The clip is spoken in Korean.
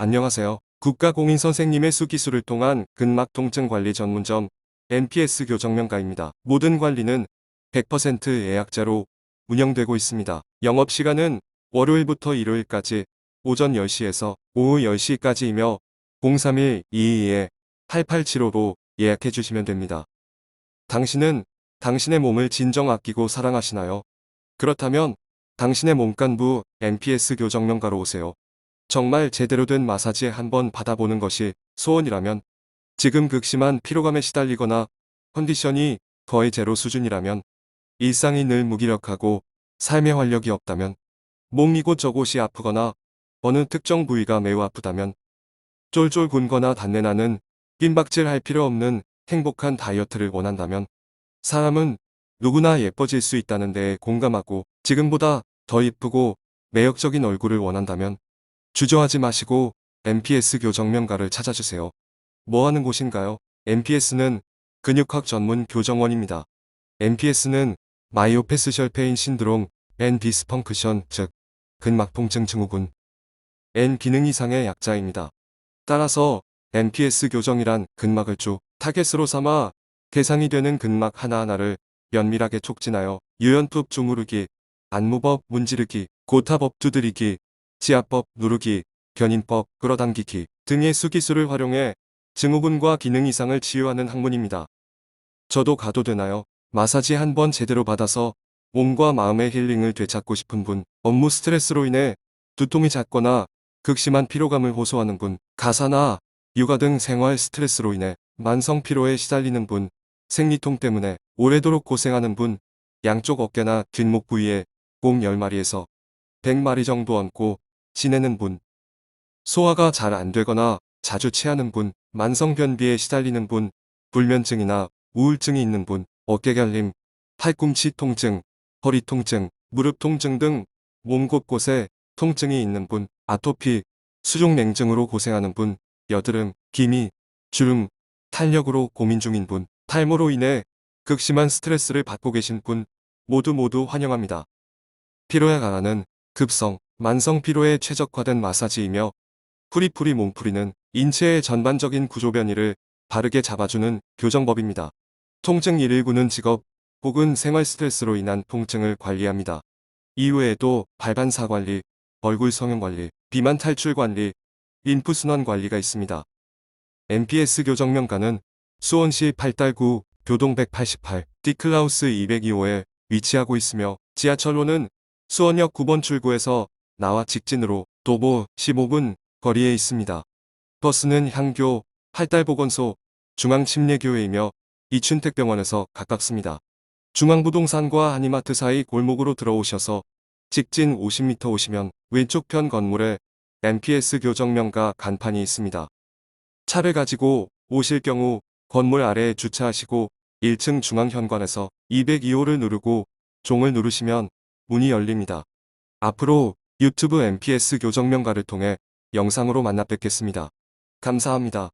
안녕하세요. 국가공인 선생님의 수기술을 통한 근막 통증 관리 전문점 NPS 교정명가입니다. 모든 관리는 100% 예약제로 운영되고 있습니다. 영업시간은 월요일부터 일요일까지 오전 10시에서 오후 10시까지이며 031-222-8875로 예약해 주시면 됩니다. 당신은 당신의 몸을 진정 아끼고 사랑하시나요? 그렇다면 당신의 몸간부 NPS 교정명가로 오세요. 정말 제대로 된 마사지 한번 받아보는 것이 소원이라면 지금 극심한 피로감에 시달리거나 컨디션이 거의 제로 수준이라면 일상이 늘 무기력하고 삶의 활력이 없다면 몸 이곳저곳이 아프거나 어느 특정 부위가 매우 아프다면 쫄쫄 굶거나 단내나는 뜀박질 할 필요 없는 행복한 다이어트를 원한다면 사람은 누구나 예뻐질 수 있다는 데에 공감하고 지금보다 더 이쁘고 매력적인 얼굴을 원한다면 주저하지 마시고 MPS 교정명가를 찾아주세요. 뭐 하는 곳인가요? MPS는 근육학 전문 교정원입니다. MPS는 마이오패스셜 페인 신드롬 N 디스펑크션 즉 근막 통증 증후군 N 기능 이상의 약자입니다. 따라서 MPS 교정이란 근막을 쭉 타겟으로 삼아 대상이 되는 근막 하나하나를 면밀하게 촉진하여 유연법 주무르기, 안무법 문지르기, 고타법 두드리기, 지압법 누르기, 견인법 끌어당기기 등의 수기술을 활용해 증후군과 기능 이상을 치유하는 학문입니다. 저도 가도 되나요? 마사지 한 번 제대로 받아서 몸과 마음의 힐링을 되찾고 싶은 분, 업무 스트레스로 인해 두통이 잦거나 극심한 피로감을 호소하는 분, 가사나 육아 등 생활 스트레스로 인해 만성 피로에 시달리는 분, 생리통 때문에 오래도록 고생하는 분, 양쪽 어깨나 뒷목 부위에 공 10마리에서 100마리 정도 얹고 지내는 분, 소화가 잘 안 되거나 자주 체하는 분, 만성 변비에 시달리는 분, 불면증이나 우울증이 있는 분, 어깨 결림, 팔꿈치 통증, 허리 통증, 무릎 통증 등 몸 곳곳에 통증이 있는 분, 아토피, 수족 냉증으로 고생하는 분, 여드름, 기미, 주름, 탄력으로 고민 중인 분, 탈모로 인해 극심한 스트레스를 받고 계신 분 모두 모두 환영합니다. 피로에 가라는 급성, 만성 피로에 최적화된 마사지이며 풀이풀이 몸풀이는 인체의 전반적인 구조 변이를 바르게 잡아주는 교정법입니다. 통증 119는 직업 혹은 생활 스트레스로 인한 통증을 관리합니다. 이외에도 발반사 관리, 얼굴 성형 관리, 비만 탈출 관리, 림프순환 관리가 있습니다. MPS 교정명가는 수원시 8달구 교동 188, 디클라우스 202호에 위치하고 있으며 지하철로는 수원역 9번 출구에서 나와 직진으로 도보 15분 거리에 있습니다. 버스는 향교, 팔달보건소, 중앙침례교회이며 이춘택병원에서 가깝습니다. 중앙부동산과 한이마트 사이 골목으로 들어오셔서 직진 50m 오시면 왼쪽 편 건물에 MPS 교정명가 간판이 있습니다. 차를 가지고 오실 경우 건물 아래에 주차하시고 1층 중앙현관에서 202호를 누르고 종을 누르시면 문이 열립니다. 앞으로 유튜브 MPS 교정명가를 통해 영상으로 만나 뵙겠습니다. 감사합니다.